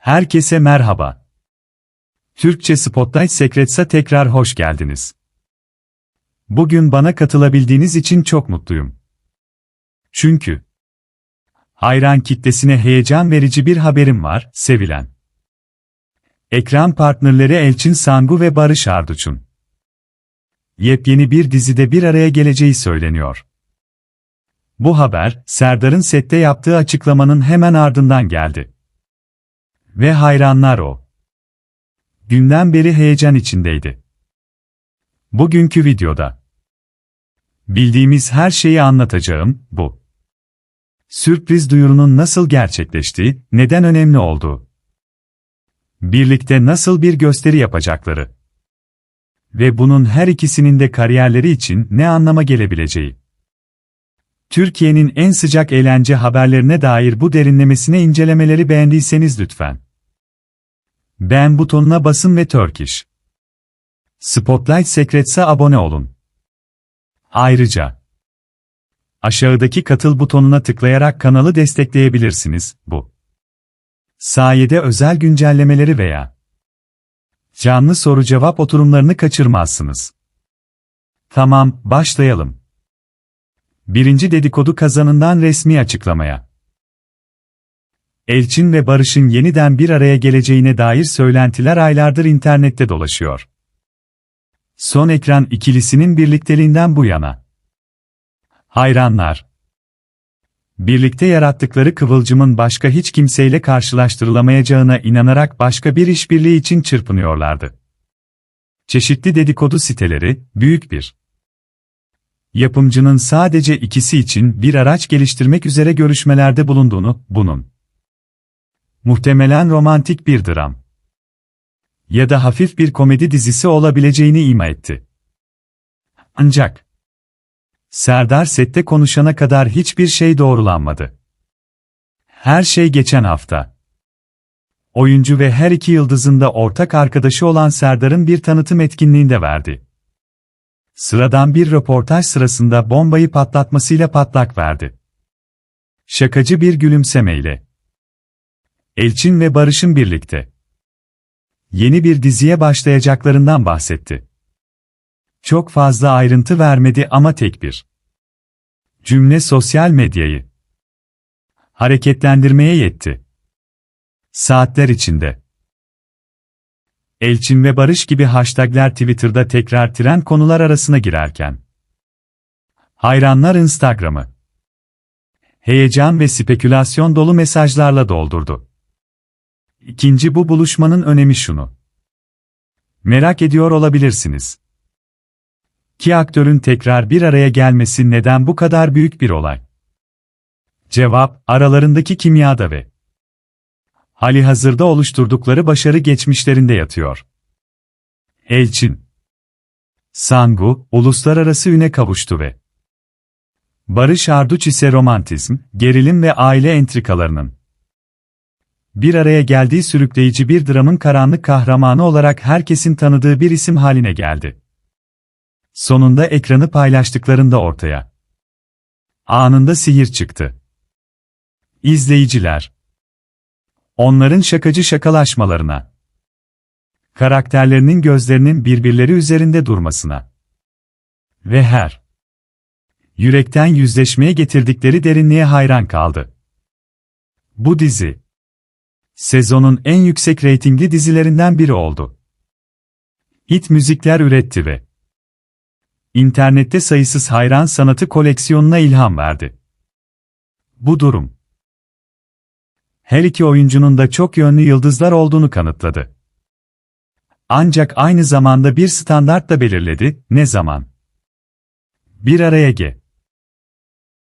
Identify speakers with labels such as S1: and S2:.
S1: Herkese merhaba. Türkçe Spotlight Secrets'a tekrar hoş geldiniz. Bugün bana katılabildiğiniz için çok mutluyum. Çünkü hayran kitlesine heyecan verici bir haberim var, sevilen. Ekran partnerleri Elçin Sangu ve Barış Arduç'un yepyeni bir dizide bir araya geleceği söyleniyor. Bu haber, Serdar'ın sette yaptığı açıklamanın hemen ardından geldi. Ve hayranlar o. Günden beri heyecan içindeydi. Bugünkü videoda bildiğimiz her şeyi anlatacağım, bu. Sürpriz duyurunun nasıl gerçekleştiği, neden önemli olduğu. Birlikte nasıl bir gösteri yapacakları. Ve bunun her ikisinin de kariyerleri için ne anlama gelebileceği. Türkiye'nin en sıcak eğlence haberlerine dair bu derinlemesine incelemeleri beğendiyseniz lütfen. Beğen butonuna basın ve Turkish. Spotlight Secrets'a abone olun. Ayrıca aşağıdaki katıl butonuna tıklayarak kanalı destekleyebilirsiniz. Bu sayede özel güncellemeleri veya canlı soru cevap oturumlarını kaçırmazsınız. Tamam, başlayalım. Birinci dedikodu kazanından resmi açıklamaya. Elçin ve Barış'ın yeniden bir araya geleceğine dair söylentiler aylardır internette dolaşıyor. Son ekran ikilisinin birlikteliğinden bu yana. Hayranlar. Birlikte yarattıkları kıvılcımın başka hiç kimseyle karşılaştırılamayacağına inanarak başka bir işbirliği için çırpınıyorlardı. Çeşitli dedikodu siteleri, büyük bir yapımcının sadece ikisi için bir araç geliştirmek üzere görüşmelerde bulunduğunu, bunun muhtemelen romantik bir dram ya da hafif bir komedi dizisi olabileceğini ima etti. Ancak Serdar sette konuşana kadar hiçbir şey doğrulanmadı. Her şey geçen hafta. Oyuncu ve her iki yıldızın da ortak arkadaşı olan Serdar'ın bir tanıtım etkinliğinde verdi. Sıradan bir röportaj sırasında bombayı patlatmasıyla patlak verdi. Şakacı bir gülümsemeyle. Elçin ve Barış'ın birlikte yeni bir diziye başlayacaklarından bahsetti. Çok fazla ayrıntı vermedi ama tek bir cümle sosyal medyayı hareketlendirmeye yetti. Saatler içinde. Elçin ve Barış gibi hashtagler Twitter'da tekrar tren konular arasına girerken. Hayranlar Instagram'ı heyecan ve spekülasyon dolu mesajlarla doldurdu. İkinci bu buluşmanın önemi şunu. Merak ediyor olabilirsiniz. İki aktörün tekrar bir araya gelmesi neden bu kadar büyük bir olay? Cevap, aralarındaki kimyada ve hali hazırda oluşturdukları başarı geçmişlerinde yatıyor. Elçin Sangu, uluslararası üne kavuştu ve Barış Arduç ise romantizm, gerilim ve aile entrikalarının bir araya geldiği sürükleyici bir dramın karanlık kahramanı olarak herkesin tanıdığı bir isim haline geldi. Sonunda ekranı paylaştıklarında ortaya. Anında sihir çıktı. İzleyiciler. Onların şakacı şakalaşmalarına. Karakterlerinin gözlerinin birbirleri üzerinde durmasına. Ve her. Yürekten yüzleşmeye getirdikleri derinliğe hayran kaldı. Bu dizi. Sezonun en yüksek reytingli dizilerinden biri oldu. Hit müzikler üretti ve İnternette sayısız hayran sanatı koleksiyonuna ilham verdi. Bu durum her iki oyuncunun da çok yönlü yıldızlar olduğunu kanıtladı. Ancak aynı zamanda bir standart da belirledi, ne zaman? Bir araya ge.